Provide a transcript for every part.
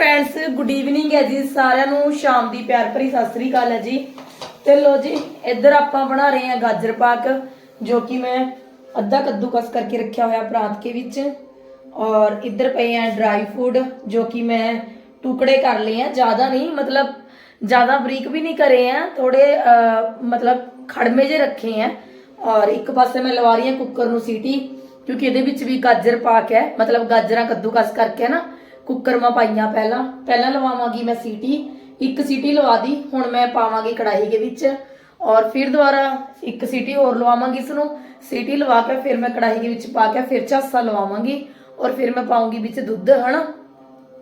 Friends good evening ਹੈ ਜੀ ਸਾਰਿਆਂ ਨੂੰ, ਸ਼ਾਮ ਦੀ ਪਿਆਰ ਭਰੀ ਸਤਿ ਸ੍ਰੀ ਅਕਾਲ ਹੈ ਜੀ। ਤੇ ਲੋ ਜੀ, ਇੱਧਰ ਆਪਾਂ ਬਣਾ ਰਹੇ ਹਾਂ ਗਾਜਰ ਪਾਕ, ਜੋ ਕਿ ਮੈਂ ਅੱਧਾ ਕੱਦੂਕਸ ਕਰਕੇ ਰੱਖਿਆ ਹੋਇਆ ਪਰਾਤ ਕੇ ਵਿੱਚ। ਔਰ ਇੱਧਰ ਪਏ ਆ ਡਰਾਈ ਫੂਡ ਜੋ ਕਿ ਮੈਂ ਟੁਕੜੇ ਕਰ ਲਏ ਆ, ਜ਼ਿਆਦਾ ਨਹੀਂ, ਮਤਲਬ ਜ਼ਿਆਦਾ ਬਰੀਕ ਵੀ ਨਹੀਂ ਕਰੇ ਆ ਥੋੜੇ ਮਤਲਬ ਖੜਮੇ ਜੇ ਰੱਖੇ ਆ। ਔਰ ਇੱਕ ਪਾਸੇ ਮੈਂ ਲਵਾ ਰਹੀ ਹਾਂ ਕੁੱਕਰ ਨੂੰ ਸੀਟੀ, ਕਿਉਂਕਿ ਇਹਦੇ ਵਿੱਚ ਵੀ ਗਾਜਰ ਪਾਕ ਹੈ, ਮਤਲਬ ਗਾਜਰਾਂ ਕੱਦੂਕਸ ਕਰਕੇ ਨਾ। ਕੁੱਕਰ ਮੈਂ ਪਾਈਆਂ ਪਹਿਲਾਂ। ਪਹਿਲਾਂ ਲਵਾਵਾਂਗੀ ਮੈਂ ਸੀਟੀ। ਇੱਕ ਸੀਟੀ ਲਵਾ ਦੀ, ਹੁਣ ਮੈਂ ਪਾਵਾਂਗੀ ਕੜਾਹੀ ਦੇ ਵਿੱਚ। ਔਰ ਫਿਰ ਦੁਬਾਰਾ ਇੱਕ ਸੀਟੀ ਹੋਰ ਲਵਾਵਾਂਗੀ ਇਸ ਨੂੰ ਸੀਟੀ ਲਵਾ ਕੇ ਫਿਰ ਮੈਂ ਕੜਾਹੀ ਦੇ ਵਿੱਚ ਪਾ ਕੇ ਫਿਰ ਝਾਸਾ ਲਵਾਵਾਂਗੀ। ਔਰ ਫਿਰ ਮੈਂ ਪਾਉਂਗੀ ਵਿੱਚ ਦੁੱਧ, ਹਨਾ?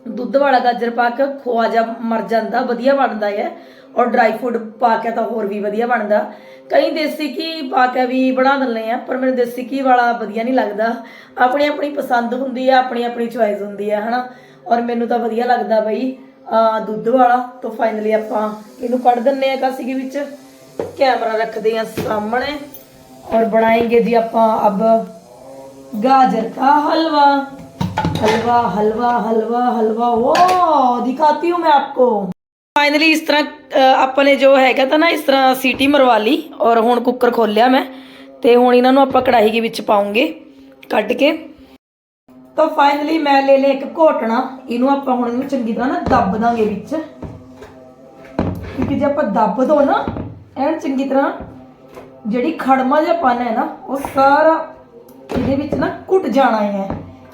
ਦੁੱਧ ਵਾਲਾ ਗਾਜਰ ਪਾ ਕੇ ਖੋਆ ਜਾਂ ਮਰ ਜਾਂਦਾ, ਵਧੀਆ ਬਣਦਾ ਹੈ। ਔਰ ਡਰਾਈ ਫੂਡ ਪਾ ਕੇ ਤਾਂ ਹੋਰ ਵੀ ਵਧੀਆ ਬਣਦਾ। ਕਈ ਦੇਸੀ ਘੀ ਪਾ ਕੇ ਵੀ ਬਣਾ ਦਿੰਦੇ ਆ ਪਰ ਮੈਨੂੰ ਦੇਸੀ ਘੀ ਵਾਲਾ ਵਧੀਆ ਨਹੀਂ ਲੱਗਦਾ। ਆਪਣੀ ਆਪਣੀ ਪਸੰਦ ਹੁੰਦੀ ਆ ਆਪਣੀ ਆਪਣੀ ਚੁਆਇਸ ਹੁੰਦੀ ਆ ਹਨਾ? ਔਰ ਮੈਨੂੰ ਤਾਂ ਵਧੀਆ ਲੱਗਦਾ ਬਈ, ਆ ਦੁੱਧ ਵਾਲਾ। ਤੋਂ ਫਾਈਨਲੀ ਆਪਾਂ ਇਹਨੂੰ ਕੱਢ ਦਿੰਨੇ ਆ ਕਾਸੀ ਦੇ ਵਿੱਚ। ਕੈਮਰਾ ਰੱਖਦੇ ਆ ਸਾਹਮਣੇ। ਔਰ ਬਣਾਏਗੇ ਜੀ ਆਪਾਂ ਅਬ ਗਾਜਰ ਦਾ ਹਲਵਾ। हलवा हलवा हलवा हलवा वो दिखाती हूँ मैं आपको ਫਾਈਨਲੀ ਇਸ ਤਰ੍ਹਾਂ ਅ, ਆਪਾਂ ਨੇ ਜੋ ਹੈਗਾ ਤਾਂ ਨਾ ਇਸ ਤਰ੍ਹਾਂ ਸੀਟੀ ਮਰਵਾ ਲਈ ਔਰ ਹੁਣ ਕੁੱਕਰ ਖੋਲਿਆ ਮੈਂ ਤੇ ਹੁਣ ਇਹਨਾਂ ਨੂੰ ਆਪਾਂ ਕੜਾਹੀ ਦੇ ਵਿੱਚ ਪਾਉਂਗੇ ਕੱਢ ਕੇ ਤਾਂ ਫਾਈਨਲੀ ਮੈਂ ਲੈ ਲਿਆ ਇੱਕ ਘੋਟਣਾ ਇਹਨੂੰ ਆਪਾਂ ਹੁਣ ਇਹਨੂੰ ਚੰਗੀ ਤਰ੍ਹਾਂ ਨਾ ਦੱਬ ਦਾਂਗੇ ਵਿੱਚ ਕਿਉਂਕਿ ਜੇ ਆਪਾਂ ਦੱਬ ਦੋ ਨਾ ਐਨ ਚੰਗੀ ਤਰ੍ਹਾਂ ਜਿਹੜੀ ਖੜਮਾ ਜਿਹਾ ਪਨ ਹੈ ਨਾ ਉਹ ਸਾਰਾ ਇਹਦੇ ਵਿੱਚ ਨਾ ਘੁੱਟ ਜਾਣਾ ਹੈ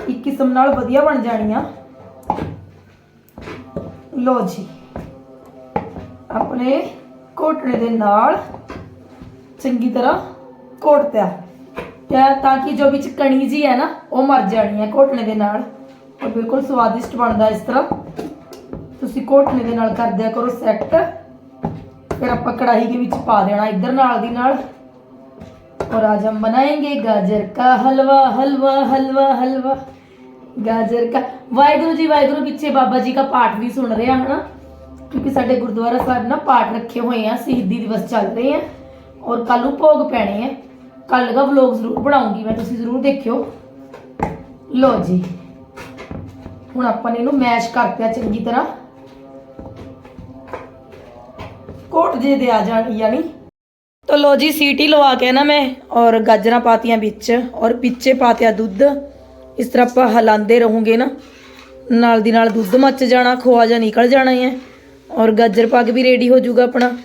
ਇੱਕ ਕਿਸਮ ਨਾਲ ਵਧੀਆ ਬਣ ਜਾਣੀਆਂ। ਲੋ ਜੀ। ਆਪਣੇ ਕੋਟਣੇ ਦੇ ਨਾਲ ਚੰਗੀ ਤਰ੍ਹਾਂ ਕੋਟ ਪਿਆ ਤਾਂ ਤਾਂ ਕਿ ਜੋ ਵਿੱਚ ਕਣੀ ਜੀ ਹੈ ਨਾ, ਉਹ ਮਰ ਜਾਣੀ ਹੈ ਕੋਟਣੇ ਦੇ ਨਾਲ। ਉਹ ਬਿਲਕੁਲ ਸਵਾਦਿਸ਼ਟ ਬਣਦਾ ਇਸ ਤਰ੍ਹਾਂ। ਤੁਸੀਂ ਕੋਟਣੇ ਦੇ ਨਾਲ ਕਰਦਿਆ ਕਰੋ ਸੈੱਟ। ਫਿਰ ਆਪਾਂ ਕੜਾਹੀ ਦੇ ਵਿੱਚ ਪਾ ਦੇਣਾ ਇੱਧਰ ਨਾਲ ਦੀ ਨਾਲ। और आज हम बनाएंगे गाजर का हलवा हलवा हलवा हलवा। ਗਾਜਰ ਕਾ ਵਾਹਿਗੁਰੂ ਜੀ ਵਾਹਿਗੁਰੂ ਪਿੱਛੇ ਬਾਬਾ ਜੀ ਦਾ ਪਾਠ ਵੀ ਸੁਣ ਰਹੇ ਆ ਹਨਾ ਕਿਉਂਕਿ ਸਾਡੇ ਗੁਰਦੁਆਰਾ ਸਾਹਿਬ ਨਾ ਪਾਠ ਰੱਖੇ ਹੋਏ ਆ ਸ਼ਹੀਦੀ ਦਿਵਸ ਚੱਲ ਰਹੇ ਆ ਔਰ ਕੱਲ ਨੂੰ ਭੋਗ ਪੈਣੇ ਆ ਕੱਲ ਦਾ ਵਲੋਗ ਜ਼ਰੂਰ ਬਣਾਉਂਗੀ ਮੈਂ ਤੁਸੀਂ ਜ਼ਰੂਰ ਦੇਖਿਓ ਲੋ ਜੀ ਹੁਣ ਆਪਾਂ ਨੇ ਇਹਨੂੰ ਮੈਸ਼ ਕਰਤਿਆ ਚੰਗੀ ਤਰ੍ਹਾਂ ਕੋਟ ਜੇ ਦੇ ਆ ਜਾਣ ਯਾਨੀ तो लो जी सीटी लवा के ना मैं और गाजर पातियाँ बिच और पिछे पातिया दुध इस तरह आप हिलाते रहूँगे ना, नाल दी नाल मच जाना, खोआ जा निकल जाना है और गाजर पाक भी रेडी हो जूगा अपना।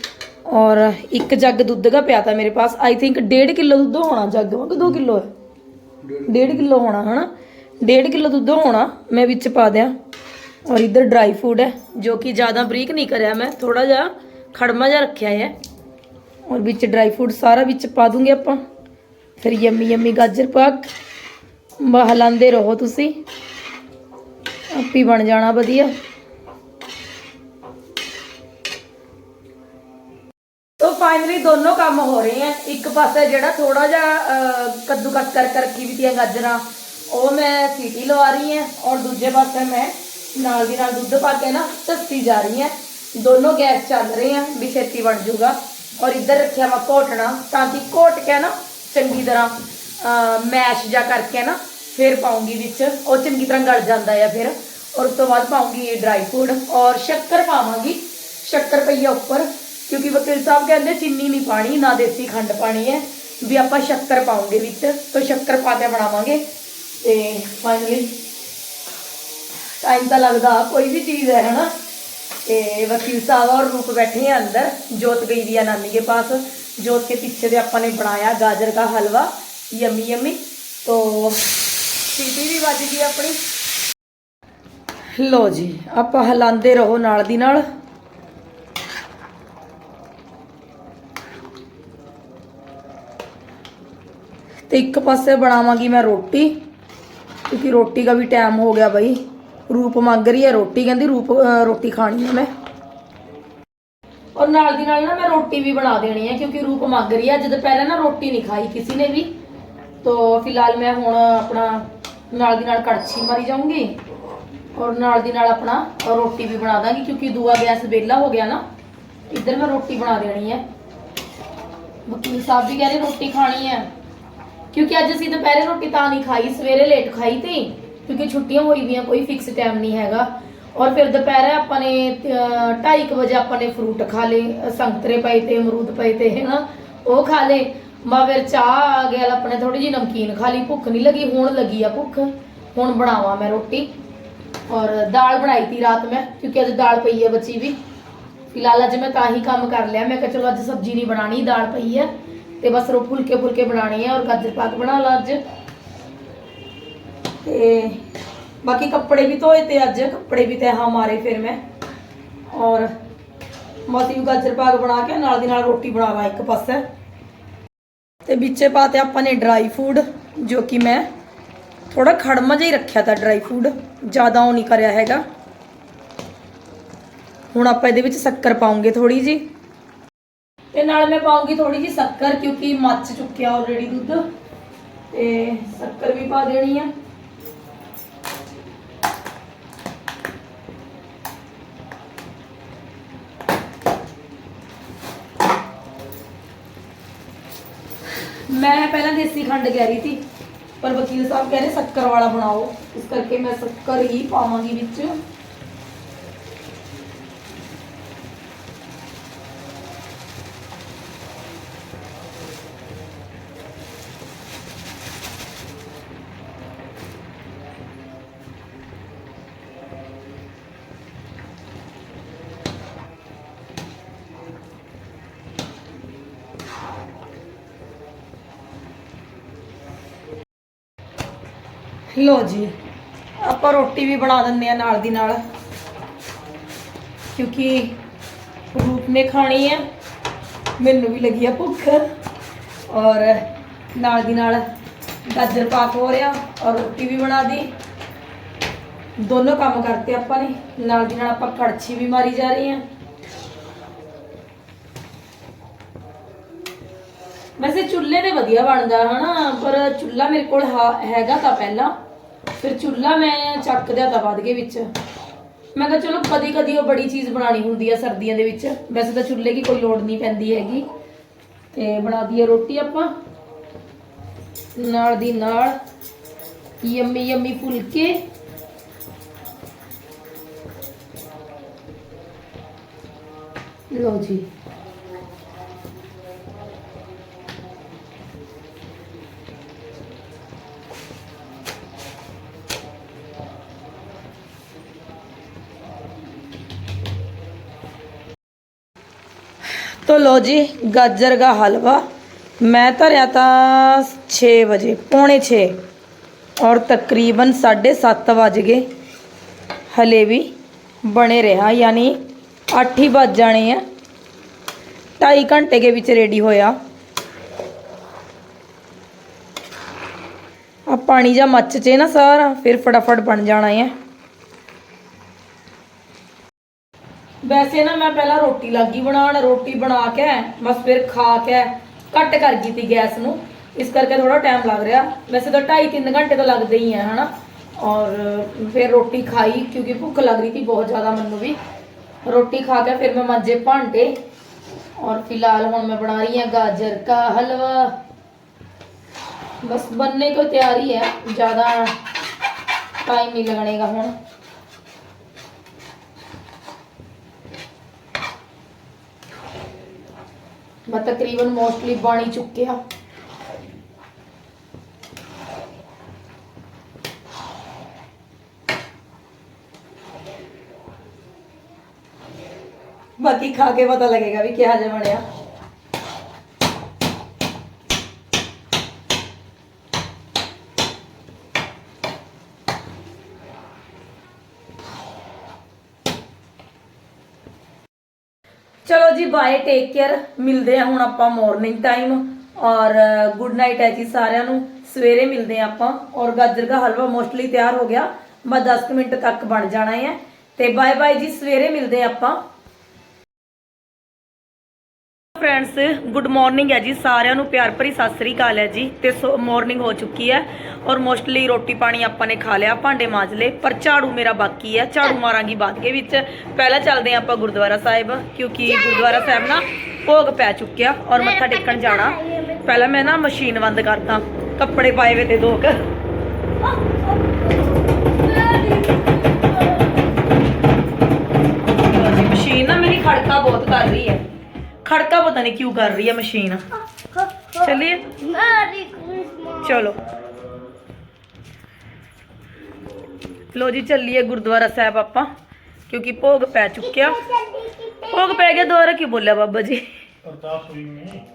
और एक जग दुध का पिया था मेरे पास। आई थिंक डेढ़ किलो दुध होना, जग में दो किलो है। डेढ़ किलो होना, है ना? डेढ़ किलो दुध होना, मैं बिच पा दिया और इधर ड्राई फ्रूट है, जो कि ज़्यादा बरीक नहीं कर मैं, थोड़ा जा खड़मा जा रखा है। ਔਰ ਵਿੱਚ ਡਰਾਈ ਫੂਡ ਸਾਰਾ ਵਿੱਚ ਪਾ ਦੂੰਗੇ ਆਪਾਂ ਫਿਰ ਯੰਮੀ ਯੰਮੀ ਗਾਜਰ ਪਾਕ ਹਲਾਉਂਦੇ ਰਹੋ ਤੁਸੀਂ ਆਪੀ ਬਣ ਜਾਣਾ ਵਧੀਆ ਤੋ ਫਾਈਨਲੀ ਦੋਨੋਂ ਕੰਮ ਹੋ ਰਹੇ ਆ ਇੱਕ ਪਾਸੇ ਜਿਹੜਾ ਥੋੜਾ ਜਿਹਾ ਅਹ, ਕੱਦੂਕਸ ਕਰ ਕਰ ਰੱਖੀ ਵੀ ਤੀਆਂ ਗਾਜਰਾਂ ਉਹ ਮੈਂ ਸੀਟੀ ਲਵਾ ਰਹੀ ਹਾਂ ਔਰ ਦੂਜੇ ਪਾਸੇ ਮੈਂ ਨਾਲ ਦੀ ਨਾਲ ਦੁੱਧ ਪਾ ਕੇ ਨਾ ਧੱਸੀ ਜਾ ਰਹੀ ਹਾਂ ਦੋਨੋਂ ਗੈਸ ਚੱਲ ਰਹੇ ਆ ਵੀ ਛੇਤੀ ਬਣ ਜਾਊਗਾ ਔਰ ਇੱਧਰ ਰੱਖਿਆ ਵਾ ਘੋਟਣਾ, ਤਾਂ ਕਿ ਘੋਟ ਕੇ ਨਾ ਚੰਗੀ ਤਰ੍ਹਾਂ ਮੈਸ਼ ਜਾ ਕਰਕੇ ਨਾ ਫਿਰ ਪਾਉਂਗੀ ਵਿੱਚ, ਉਹ ਚੰਗੀ ਤਰ੍ਹਾਂ ਗਲ ਜਾਂਦਾ ਆ ਫਿਰ। ਔਰ ਉਸ ਤੋਂ ਬਾਅਦ ਪਾਉਂਗੀ ਇਹ ਡਰਾਈ ਫਰੂਟ ਔਰ ਸ਼ੱਕਰ ਪਾਵਾਂਗੀ, ਸ਼ੱਕਰ ਪਈਆ ਉੱਪਰ, ਕਿਉਂਕਿ ਵਕੀਲ ਸਾਹਿਬ ਕਹਿੰਦੇ ਚੀਨੀ ਨਹੀਂ ਪਾਣੀ, ਨਾ ਦੇਸੀ ਖੰਡ ਪਾਣੀ ਹੈ। ਵੀ ਆਪਾਂ ਸ਼ੱਕਰ ਪਾਉਂਗੇ ਵਿੱਚ, ਤਾਂ ਸ਼ੱਕਰ ਪਾ ਕੇ ਬਣਾਵਾਂਗੇ। ਤੇ ਫਾਈਨਲੀ ਟਾਈਮ ਤਾਂ ਲੱਗਦਾ, ਕੋਈ ਵੀ ਚੀਜ਼ ਹੈ, ਹਨਾ? ਤੇ वकील साहब और रूप बैठे हैं अंदर जोत गई दिया नानी के पास जोत के पीछे से अपने बनाया गाजर का हलवा यमी यमी तो सीटी भी ਵੱਜ ਗਈ ਆਪਣੀ ਲੋ ਜੀ ਆਪਾਂ ਹਲਾਉਂਦੇ ਰਹੋ ਨਾਲ ਦੀ ਨਾਲ ਤੇ ਇੱਕ ਪਾਸੇ ਬਣਾਵਾਂਗੀ ਮੈਂ ਰੋਟੀ ਕਿਉਂਕਿ ਰੋਟੀ ਦਾ ਵੀ ਟਾਈਮ ਹੋ ਗਿਆ ਬਈ ਰੂਪ ਮੰਗ ਰਹੀ ਹੈ ਰੋਟੀ, ਕਹਿੰਦੀ ਰੂਪ ਰੋਟੀ ਖਾਣੀ ਹੈ ਮੈਂ। ਔਰ ਨਾਲ ਦੀ ਨਾਲ ਨਾ ਮੈਂ ਰੋਟੀ ਵੀ ਬਣਾ ਦੇਣੀ ਹੈ, ਕਿਉਂਕਿ ਰੂਪ ਮੰਗ ਰਹੀ ਹੈ। ਜਦ ਪਹਿਲਾਂ ਨਾ ਰੋਟੀ ਨਹੀਂ ਖਾਈ ਕਿਸੇ ਨੇ ਵੀ। ਤੋ ਫਿਲਹਾਲ ਮੈਂ ਹੁਣ ਆਪਣਾ ਨਾਲ ਦੀ ਨਾਲ ਕੜਛੀ ਮਾਰੀ ਜਾਊਂਗੀ। ਔਰ ਨਾਲ ਦੀ ਨਾਲ ਆਪਣਾ ਰੋਟੀ ਵੀ ਬਣਾ ਦਾਂਗੀ, ਕਿਉਂਕਿ ਦੂਆ ਗੈਸ ਵਿਹਲਾ ਹੋ ਗਿਆ ਨਾ। ਇੱਧਰ ਮੈਂ ਰੋਟੀ ਬਣਾ ਦੇਣੀ ਹੈ। ਵਕੀਲ ਸਾਹਿਬ ਵੀ ਕਹਿੰਦੇ ਰੋਟੀ ਖਾਣੀ ਹੈ। ਕਿਉਂਕਿ ਅੱਜ ਅਸੀਂ ਦੁਪਹਿਰੇ ਰੋਟੀ ਤਾਂ ਨਹੀਂ ਖਾਈ, ਸਵੇਰੇ ਲੇਟ ਖਾਈ ਤੇ। ਕਿਉਂਕਿ ਛੁੱਟੀਆਂ ਹੋਈ ਵੀਆਂ ਕੋਈ ਫਿਕਸ ਟਾਈਮ ਨਹੀਂ ਹੈਗਾ। ਔਰ ਫਿਰ ਦੁਪਹਿਰੇ ਆਪਾਂ ਨੇ 2:30 ਵਜੇ ਆਪਾਂ ਨੇ ਫਰੂਟ ਖਾ ਲਏ, ਸੰਤਰੇ ਪਏ ਤੇ ਅਮਰੂਦ ਪਏ ਤੇ, ਹਨਾ? ਉਹ ਖਾ ਲਏ। ਮਾ ਫਿਰ ਚਾਹ ਆ ਗਿਆ ਆਪਣੇ ਥੋੜੀ ਜਿਹੀ ਨਮਕੀਨ ਖਾ ਲਈ। ਭੁੱਖ ਨਹੀਂ ਲੱਗੀ, ਹੁਣ ਲੱਗੀ ਆ ਭੁੱਖ। ਹੁਣ ਬਣਾਵਾਂ ਮੈਂ ਰੋਟੀ। ਔਰ ਦਾਲ ਬਣਾਈ ਤੀ ਰਾਤ ਮੈਂ, ਕਿਉਂਕਿ ਅੱਜ ਦਾਲ ਪਈ ਹੈ ਬਚੀ ਵੀ। ਫਿਲਹਾਲ ਅੱਜ ਮੈਂ ਤਾਂ ਹੀ ਕੰਮ ਕਰ ਲਿਆ। ਮੈਂ ਕਿਹਾ ਚਲੋ ਅੱਜ ਸਬਜ਼ੀ ਨਹੀਂ ਬਣਾਣੀ ਦਾਲ ਪਈ ਹੈ ਤੇ ਬਸ ਰੋ ਫੁਲਕੇ ਫੁਲਕੇ ਬਣਾਣੇ ਆ। ਔਰ ਗਾਜਰ ਪਾਕ ਬਣਾ ਲਾ ਅੱਜ। ਤੇ ਬਾਕੀ ਕੱਪੜੇ ਵੀ ਧੋਏ ਤੇ ਅੱਜ ਕੱਪੜੇ ਵੀ ਤੇ ਹਾਂ ਮਾਰੇ ਫਿਰ ਮੈਂ। ਔਰ ਮਾਸੀ ਨੂੰ ਗਾਜਰ ਪਾਕ ਬਣਾ ਕੇ ਨਾਲ ਦੀ ਨਾਲ ਰੋਟੀ ਬਣਾਵਾ ਇੱਕ ਪਾਸੇ। ਤੇ ਵਿੱਚੇ ਪਾਤੇ ਆਪਾਂ ਨੇ ਡਰਾਈ ਫੂਡ ਜੋ ਕਿ ਮੈਂ ਥੋੜਾ ਖੜਮਾ ਜਿਹਾ ਹੀ ਰੱਖਿਆ ਤਾਂ ਡਰਾਈ ਫੂਡ ਜ਼ਿਆਦਾ ਉਹ ਨਹੀਂ ਕਰਿਆ ਹੈਗਾ। ਹੁਣ ਆਪਾਂ ਇਹਦੇ ਵਿੱਚ ਸ਼ੱਕਰ ਪਾਉਂਗੇ ਥੋੜੀ ਜੀ ਤੇ ਨਾਲ ਮੈਂ ਪਾਉਂਗੀ ਥੋੜੀ ਜੀ ਸ਼ੱਕਰ ਕਿਉਂਕਿ ਮੱਚ ਚੁੱਕਿਆ ਆਲਰੇਡੀ ਦੁੱਧ। ਤੇ ਸ਼ੱਕਰ ਵੀ ਪਾ ਦੇਣੀ ਆ। ਮੈਂ ਪਹਿਲਾਂ ਦੇਸੀ ਖੰਡ ਕਹਿ ਰਹੀ ਸੀ, ਪਰ ਵਕੀਲ ਸਾਹਿਬ ਕਹਿੰਦੇ ਸ਼ੱਕਰ ਵਾਲਾ ਬਣਾਓ। ਇਸ ਕਰਕੇ ਮੈਂ ਸ਼ੱਕਰ ਹੀ ਪਾਵਾਂਗੀ ਵਿੱਚ। ਲੋ ਜੀ, ਆਪਾਂ ਰੋਟੀ ਵੀ ਬਣਾ ਦਿੰਦੇ ਆ ਨਾਲ ਦੀ ਨਾਲ। ਕਿਉਂਕਿ ਰੂਪ ਨੇ ਖਾਣੀ ਹੈ, ਮੈਨੂੰ ਵੀ ਲੱਗੀ ਆ ਭੁੱਖ। ਔਰ ਨਾਲ ਦੀ ਨਾਲ ਗਾਜਰ ਪਾਕ ਹੋ ਰਿਹਾ, ਔਰ ਰੋਟੀ ਵੀ ਬਣਾ ਦੀ। ਦੋਨੋਂ ਕੰਮ ਕਰਤੇ ਆਪਾਂ ਨੇ। ਨਾਲ ਦੀ ਨਾਲ ਆਪਾਂ ਕੜਛੀ ਵੀ ਮਾਰੀ ਜਾ ਰਹੀ ਹਾਂ। ਵੈਸੇ ਚੁੱਲ੍ਹੇ ਤੇ ਵਧੀਆ ਬਣਦਾ, ਹਨਾ? ਪਰ ਚੁੱਲ੍ਹਾ ਮੇਰੇ ਕੋਲ ਹਾ- ਹੈਗਾ ਤਾਂ ਪਹਿਲਾਂ। ਫਿਰ ਚੁੱਲ੍ਹਾ ਮੈਂ ਚੱਕ ਦਿਆ ਤਾਂ ਵੱਧ ਕੇ ਵਿੱਚ। ਮੈਂ ਕਿਹਾ ਚਲੋ ਕਦੀ ਕਦੀ ਉਹ ਬੜੀ ਚੀਜ਼ ਬਣਾਣੀ ਹੁੰਦੀ ਆ ਸਰਦੀਆਂ ਦੇ ਵਿੱਚ। ਵੈਸੇ ਤਾਂ ਚੁੱਲ੍ਹੇ ਦੀ ਕੋਈ ਲੋੜ ਨਹੀਂ ਪੈਂਦੀ ਹੈਗੀ। ਤੇ ਬਣਾ ਦਈਏ ਰੋਟੀ ਆਪਾਂ। ਨਾਲ ਦੀ ਨਾਲ ਯੰਮੀ ਯੰਮੀ ਫੁਲਕੇ। ਲੋ ਜੀ। ਤੋ ਲੋ ਜੀ, ਗਾਜਰ ਦਾ ਹਲਵਾ। ਮੈਂ ਤਾਂ ਰਿਹਾ ਤਾਂ 6 ਵਜੇ, ਪੌਣੇ 6 ਔਰ ਤਕਰੀਬਨ 7:30 ਵਜ ਗਏ। ਹਲੇ ਵੀ ਬਣੇ ਰਿਹਾ, ਯਾਨੀ 8 ਹੀ ਵੱਜ ਜਾਣੇ ਆ। 2.5 ਘੰਟੇ ਦੇ ਵਿੱਚ ਰੈਡੀ ਹੋਇਆ। ਆ ਪਾਣੀ ਜਾਂ ਮੱਚ ਚੇ ਨਾ ਸਾਰਾ, ਫਿਰ ਫਟਾਫਟ ਬਣ ਜਾਣਾ ਹੈ ਵੈਸੇ ਨਾ ਮੈਂ ਪਹਿਲਾਂ ਰੋਟੀ ਲੱਗੀ ਬਣਾਉਣ, ਰੋਟੀ ਬਣਾ ਕੇ ਬਸ ਫਿਰ ਖਾ ਕੇ ਕੱਟ ਕਰ ਗਈ ਗੈਸ ਨੂੰ। ਇਸ ਕਰਕੇ ਥੋੜਾ ਟਾਈਮ ਲੱਗ ਰਿਹਾ। ਵੈਸੇ ਤਾਂ 2.5 3 ਘੰਟੇ ਤਾਂ ਲੱਗਦੇ ਹੀ ਆ, ਹਨਾ? ਔਰ ਫਿਰ ਰੋਟੀ ਖਾਈ, ਕਿਉਂਕਿ ਭੁੱਖ ਲੱਗ ਰਹੀ ਸੀ ਬਹੁਤ ਜ਼ਿਆਦਾ ਮੈਨੂੰ ਵੀ। ਰੋਟੀ ਖਾ ਕੇ ਫਿਰ ਮੈਂ ਮਾਂਜੇ ਭਾਂਡੇ। ਔਰ ਫਿਲਹਾਲ ਹੁਣ ਮੈਂ ਬਣਾ ਰਹੀ ਹਾਂ ਗਾਜਰ ਦਾ ਹਲਵਾ। ਬਸ ਬਣਨੇ ਕੋ ਤਿਆਰੀ ਹੈ। ਜ਼ਿਆਦਾ ਟਾਈਮ ਨਹੀਂ ਲੱਗਣੇਗਾ ਹੁਣ। ਮੈਂ ਤਕਰੀਬਨ ਮੋਸਟਲੀ ਬਣ ਚੁੱਕਿਆ ਬਾਕੀ ਖਾ ਕੇ ਪਤਾ ਲੱਗੇਗਾ ਵੀ ਕਿਹਾ ਜਿਹਾ ਬਣਿਆ। ਚਲੋ ਜੀ ਬਾਏ ਟੇਕ ਕੇਅਰ ਮਿਲਦੇ ਆ ਹੁਣ ਆਪਾਂ ਮਾਰਨਿੰਗ ਟਾਈਮ ਔਰ ਗੁੱਡ ਨਾਈਟ ਹੈ ਜੀ ਸਾਰਿਆਂ ਨੂੰ। ਸਵੇਰੇ ਮਿਲਦੇ ਆ ਆਪਾਂ ਔਰ ਗਾਜਰ ਦਾ ਹਲਵਾ ਮੋਸਟਲੀ ਤਿਆਰ ਹੋ ਗਿਆ। ਮੈਂ 10 ਕੁ ਮਿੰਟ ਤੱਕ ਬਣ ਜਾਣਾ ਹੈ। ਤੇ ਬਾਏ ਬਾਏ ਜੀ, ਸਵੇਰੇ ਮਿਲਦੇ ਆ ਆਪਾਂ। ਫਰੈਂਡਸ ਗੁੱਡ ਮਾਰਨਿੰਗ ਹੈ ਜੀ। ਸਾਰਿਆਂ ਨੂੰ ਪਿਆਰ ਭਰੀ ਸਤਿ ਸ੍ਰੀ ਅਕਾਲ ਹੈ ਜੀ। ਤੇ ਮਾਰਨਿੰਗ ਹੋ ਚੁੱਕੀ ਹੈ ਔਰ ਮੋਸਟਲੀ ਰੋਟੀ ਪਾਣੀ ਆਪਾਂ ਨੇ ਖਾ ਲਿਆ ਭਾਂਡੇ ਮਾਜ ਲਏ ਪਰ ਝਾੜੂ ਮੇਰਾ ਬਾਕੀ ਹੈ। ਝਾੜੂ ਮਾਰਾਂਗੀ ਬਾਅਦ ਦੇ ਵਿੱਚ। ਪਹਿਲਾਂ ਚੱਲਦੇ ਆਪਾਂ ਗੁਰਦੁਆਰਾ ਸਾਹਿਬ ਕਿਉਂਕਿ ਗੁਰਦੁਆਰਾ ਸਾਹਿਬ ਨਾ ਭੋਗ ਪੈ ਚੁੱਕਿਆ ਔਰ ਮੱਥਾ ਟੇਕਣ ਜਾਣਾ। ਪਹਿਲਾਂ ਮੈਂ ਨਾ ਮਸ਼ੀਨ ਬੰਦ ਕਰਤਾ। ਕੱਪੜੇ ਪਾਏ ਵੇ ਤੇ ਦੋਕ ਮਸ਼ੀਨ ਨਾ ਮੇਰੀ ਖੜਕਾ ਬਹੁਤ ਕਰ ਰਹੀ ਹੈ। ਖੜਕਾ ਪਤਾ ਨਹੀਂ ਕਿਉਂ ਕਰ ਰਹੀ ਹੈ ਮਸ਼ੀਨ। ਚਲਿਏ। ਮੈਰੀ ਕ੍ਰਿਸਮਸ ਚਲੋ। ਲੋ ਜੀ ਚੱਲੀਏ ਗੁਰਦੁਆਰਾ ਸਾਹਿਬ ਆਪਾਂ ਕਿਉਂਕਿ ਭੋਗ ਪੈ ਚੁੱਕਿਆ। ਭੋਗ ਪੈ ਗਿਆ ਦੁਆਰਾ ਕੀ ਬੋਲਿਆ ਬਾਬਾ ਜੀ?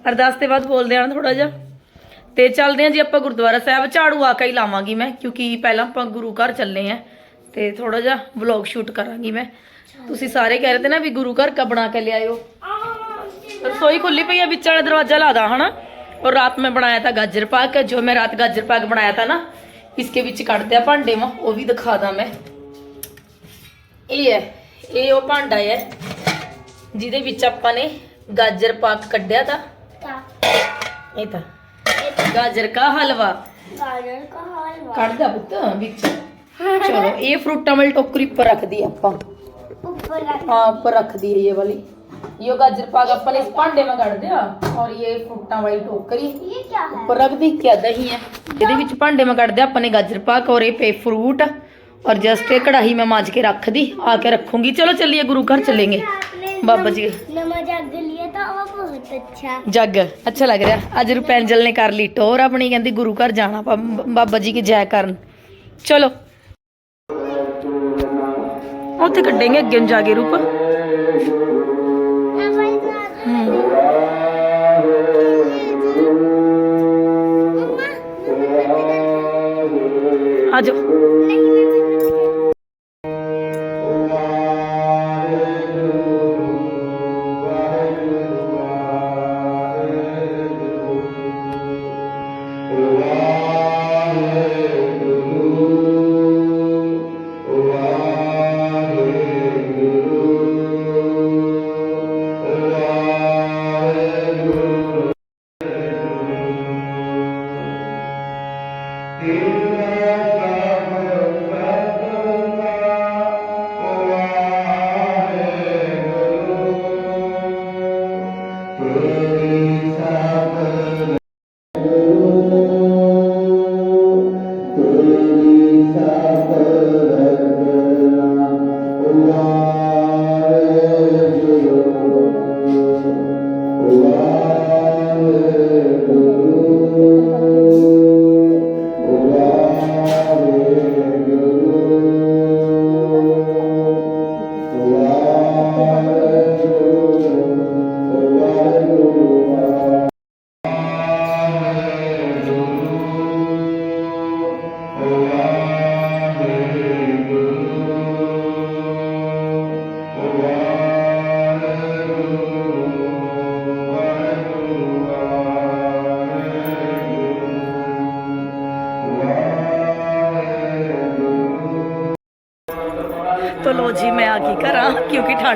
ਅਰਦਾਸ ਤੇ ਬਾਅਦ ਬੋਲਦੇ ਆਂ ਥੋੜਾ ਜਿਹਾ। ਤੇ ਚੱਲਦੇ ਆਂ ਜੀ ਆਪਾਂ ਗੁਰਦੁਆਰਾ ਸਾਹਿਬ। ਝਾੜੂ ਆ ਕੇ ਹੀ ਲਾਵਾਂਗੀ ਮੈਂ ਕਿਉਂਕਿ ਪਹਿਲਾਂ ਆਪਾਂ ਗੁਰੂ ਘਰ ਚੱਲੇ ਆਂ ਤੇ ਥੋੜਾ ਜਿਹਾ ਵਲੌਗ ਸ਼ੂਟ ਕਰਾਂਗੀ ਮੈਂ। ਤੁਸੀਂ ਸਾਰੇ ਕਹਿ ਰਹੇ ਤੇ ਨਾ ਵੀ ਗੁਰੂ ਘਰ ਕਾ ਬਣਾ ਕੇ ਲਿਆਇਓ। रसोई खुली पई है बीच वाला दरवाजा ला दा हना और रात में बनाया था गाजर पाक जो मैं रात गाजर पाक बनाया था ना इसके ਵਿੱਚ ਕੱਢ ਦਿਆ ਭਾਂਡੇ ਮਾ ਉਹ ਵੀ ਦਿਖਾ ਦਾਂ ਮੈਂ ਇਹ ਹੈ ਇਹ ਉਹ ਭਾਂਡਾ ਹੈ ਜਿਹਦੇ ਵਿੱਚ ਆਪਾਂ ਨੇ ਗਾਜਰ ਪਾਕ ਕੱਢਿਆ ਤਾਂ ਤਾ ਇਹ ਤਾਂ ਗਾਜਰ ਕਾ ਹਲਵਾ ਗਾਜਰ ਕਾ ਹਲਵਾ ਕੱਢਦਾ ਪੁੱਤ ਵਿੱਚ ਚਲੋ ਇਹ ਫਰੂਟਾਂ ਵਾਲੀ ਟੋਕਰੀ ਉੱਪਰ ਰੱਖਦੀ ਆਪਾਂ ਉੱਪਰ ਰੱਖ हाँ ऊपर रख दी है ये वाली ये गाजर पाक अपन इस भांडे में गढ़ दिया और ये फ्रूटा वाली टोकरी ये क्या है ऊपर रख दी क्या दही है ਇਹਦੇ ਵਿੱਚ ਭਾਂਡੇ ਮੈਂ ਕੱਢ ਦਿਆ ਆਪਾਂ ਨੇ ਗਾਜਰ ਪਾਕ ਔਰ ਇਹ ਪੇ ਫਰੂਟ। ਔਰ ਜਸਟ ਇਹ ਕੜਾਹੀ ਮੈਂ ਮਾਜ ਕੇ ਰੱਖ ਦੀ ਆ ਕੇ ਰੱਖੂੰਗੀ। ਚਲੋ ਚੱਲੀਏ ਗੁਰੂ ਘਰ ਚੱਲेंगे ਬਾਬਾ ਜੀ। ਨਮਾ ਜੱਗ ਲਿਆ ਤਾਂ ਉਹ ਬਹੁਤ ਅੱਛਾ। ਜੱਗ ਅੱਛਾ ਲੱਗ ਰਿਹਾ। ਅੱਜ ਰੁਪੈਂਜਲ ਨੇ ਕਰ ਲਈ ਟੋਰ ਆਪਣੀ ਕਹਿੰਦੀ ਗੁਰੂ ਘਰ ਜਾਣਾ ਬਾਬਾ ਜੀ ਕੀ ਜੈ ਕਰਨ। ਚਲੋ। ਉੱਥੇ ਕੱਢेंगे ਅੱਗੇ ਜਾ ਕੇ ਰੂਪ।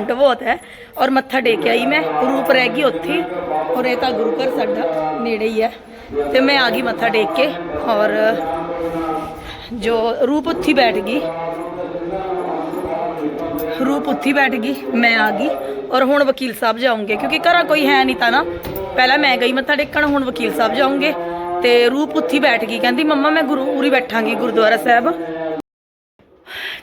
ਕਿਉਂਕਿ ਬਹੁਤ ਹੈ ਔਰ ਮੱਥਾ ਟੇਕ ਆਈ ਮੈਂ, ਰੂਪ ਰਹਿ ਗਈ ਉੱਥੇ, ਔਰ ਇਹ ਤਾਂ ਗੁਰੂ ਘਰ ਸਾਡਾ ਨੇੜੇ ਹੀ ਹੈ। ਤੇ ਮੈਂ ਆ ਗਈ ਮੱਥਾ ਟੇਕ ਕੇ, ਔਰ ਜੋ ਰੂਪ ਉੱਥੇ ਬੈਠ ਗਈ, ਰੂਪ ਉੱਥੇ ਬੈਠ ਗਈ, ਮੈਂ ਆ ਗਈ, ਔਰ ਹੁਣ ਵਕੀਲ ਸਾਹਿਬ ਜਾਉਂਗੇ ਕਿਉਂਕਿ ਘਰਾਂ ਕੋਈ ਹੈ ਨਹੀਂ ਤਾਂ ਨਾ। ਪਹਿਲਾਂ ਮੈਂ ਗਈ ਮੱਥਾ ਟੇਕਣ, ਹੁਣ ਵਕੀਲ ਸਾਹਿਬ ਜਾਉਂਗੇ ਤੇ ਰੂਪ ਉੱਥੇ ਬੈਠ ਗਈ, ਕਹਿੰਦੀ ਮੰਮਾ ਮੈਂ ਗੁਰੂ, ਉਰੀ ਬੈਠਾਂਗੀ ਗੁਰਦੁਆਰਾ ਸਾਹਿਬ।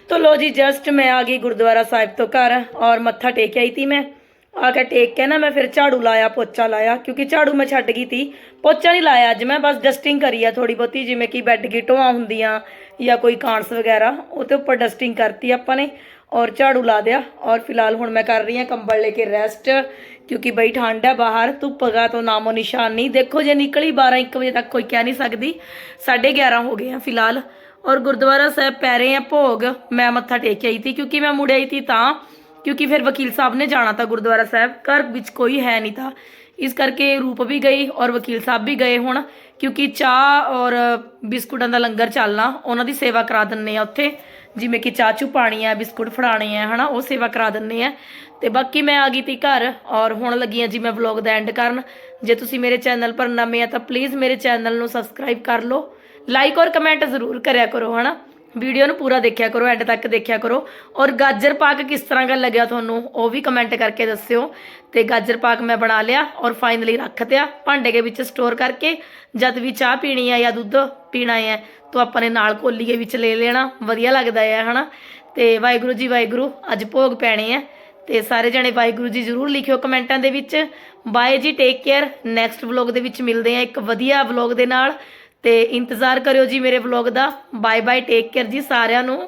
तो लो जी जस्ट मैं आ गई गुरुद्वारा साहिब तो घर और मत्था टेक आई थी मैं आके टेक के ना मैं फिर झाड़ू लाया पोचा लाया क्योंकि झाड़ू मैं ਛੱਡ ਗਈ थी ਪੋਚਾ ਨਹੀਂ ਲਾਇਆ ਅੱਜ ਮੈਂ ਬਸ ਡਸਟਿੰਗ ਕਰੀ ਆ ਥੋੜੀ ਬਹੁਤੀ ਜਿਵੇਂ ਕਿ ਬੈੱਡ ਗਿਟੋਆਂ ਹੁੰਦੀਆਂ ਜਾਂ ਕੋਈ ਕਾਂਸ ਵਗੈਰਾ ਉਹ ਤੇ ਉੱਪਰ ਡਸਟਿੰਗ ਕਰਤੀ ਆਪਾਂ ਨੇ ਔਰ ਝਾੜੂ ਲਾ ਦਿਆ ਔਰ ਫਿਲਹਾਲ ਹੁਣ ਮੈਂ ਕਰ ਰਹੀ ਹਾਂ ਕੰਬਲ ਲੈ ਕੇ ਰੈਸਟ ਕਿਉਂਕਿ ਬਈ ਠੰਡ ਹੈ ਬਾਹਰ ਧੁੱਪ ਗਾ ਤੋਂ ਨਾਮੋ ਨਿਸ਼ਾਨ ਨਹੀਂ ਦੇਖੋ ਜੇ ਨਿਕਲੀ 12 1 ਵਜੇ ਤੱਕ ਕੋਈ ਕਹਿ ਨਹੀਂ ਸਕਦੀ 11:30 ਹੋ ਗਏ ਆ ਫਿਲਹਾਲ ਔਰ ਗੁਰਦੁਆਰਾ ਸਾਹਿਬ ਪੈ ਰਹੇ ਆ ਭੋਗ। ਮੈਂ ਮੱਥਾ ਟੇਕ ਕੇ ਆਈ ਸੀ ਕਿਉਂਕਿ ਮੈਂ ਮੁੜ ਆਈ ਸੀ ਤਾਂ, ਕਿਉਂਕਿ ਫਿਰ ਵਕੀਲ ਸਾਹਿਬ ਨੇ ਜਾਣਾ ਤਾਂ ਗੁਰਦੁਆਰਾ ਸਾਹਿਬ। ਘਰ ਵਿੱਚ ਕੋਈ ਹੈ ਨਹੀਂ ਤਾਂ। ਇਸ ਕਰਕੇ ਰੂਪ ਵੀ ਗਈ ਔਰ ਵਕੀਲ ਸਾਹਿਬ ਵੀ ਗਏ ਹੁਣ, ਕਿਉਂਕਿ ਚਾਹ ਔਰ ਬਿਸਕੁਟਾਂ ਦਾ ਲੰਗਰ ਚੱਲਣਾ, ਉਹਨਾਂ ਦੀ ਸੇਵਾ ਕਰਾ ਦਿੰਨੇ ਆ ਉੱਥੇ। ਜਿਵੇਂ ਕਿ ਚਾਹ ਚੂ ਪਾਣੀ ਆ, ਬਿਸਕੁਟ ਫੜਾਣੇ ਆ, ਹਨਾ, ਉਹ ਸੇਵਾ ਕਰਾ ਦਿੰਨੇ ਆ। ਤੇ ਬਾਕੀ ਮੈਂ ਆ ਗਈ ਤੀ ਘਰ ਔਰ ਹੁਣ ਲੱਗੀ ਆ ਜੀ ਮੈਂ ਵਲੌਗ ਦਾ ਐਂਡ ਕਰਨ। ਜੇ ਤੁਸੀਂ ਮੇਰੇ ਚੈਨਲ ਪਰ ਨਵੇਂ ਆ ਤਾਂ ਪਲੀਜ਼ ਮੇਰੇ ਚੈਨਲ ਨੂੰ ਸਬਸਕ੍ਰਾਈਬ ਕਰ ਲਓ। ਲਾਈਕ ਔਰ ਕਮੈਂਟ ਜ਼ਰੂਰ ਕਰਿਆ ਕਰੋ, ਹਨਾ? ਵੀਡੀਓ ਨੂੰ ਪੂਰਾ ਦੇਖਿਆ ਕਰੋ ਐਂਡ ਤੱਕ ਦੇਖਿਆ ਕਰੋ। ਔਰ ਗਾਜਰ ਪਾਕ ਕਿਸ ਤਰ੍ਹਾਂ ਦਾ ਲੱਗਿਆ ਤੁਹਾਨੂੰ, ਉਹ ਵੀ ਕਮੈਂਟ ਕਰਕੇ ਦੱਸਿਓ। ਤੇ ਗਾਜਰ ਪਾਕ ਮੈਂ ਬਣਾ ਲਿਆ ਔਰ ਫਾਈਨਲੀ ਰੱਖ ਤਿਆ, ਭਾਂਡੇ ਦੇ ਵਿੱਚ ਸਟੋਰ ਕਰਕੇ। ਜਦ ਵੀ ਚਾਹ ਪੀਣੀ ਹੈ ਜਾਂ ਦੁੱਧ ਪੀਣਾ ਹੈ ਤਾਂ ਆਪਾਂ ਨੇ ਨਾਲ ਕੋਲੀ ਦੇ ਵਿੱਚ ਲੈ ਲੈਣਾ, ਵਧੀਆ ਲੱਗਦਾ ਹੈ ਹਨਾ? ਤੇ ਵਾਹਿਗੁਰੂ ਜੀ, ਵਾਹਿਗੁਰੂ, ਅੱਜ ਭੋਗ ਪੈਣੇ ਆ। ਤੇ ਸਾਰੇ ਜਣੇ ਵਾਹਿਗੁਰੂ ਜੀ ਜਰੂਰ ਲਿਖਿਓ ਕਮੈਂਟਾਂ ਦੇ ਵਿੱਚ। ਬਾਏ ਜੀ ਟੇਕ ਕੇਅਰ ਨੈਕਸਟ ਵਲੌਗ ਦੇ ਵਿੱਚ ਮਿਲਦੇ ਆ ਇੱਕ ਵਧੀਆ ਵਲੌਗ ਦੇ ਨਾਲ। ਤੇ ਇੰਤਜ਼ਾਰ ਕਰਿਓ ਜੀ ਮੇਰੇ ਵਲੌਗ ਦਾ। ਬਾਏ ਬਾਏ ਟੇਕ ਕੇਅਰ ਜੀ ਸਾਰਿਆਂ ਨੂੰ।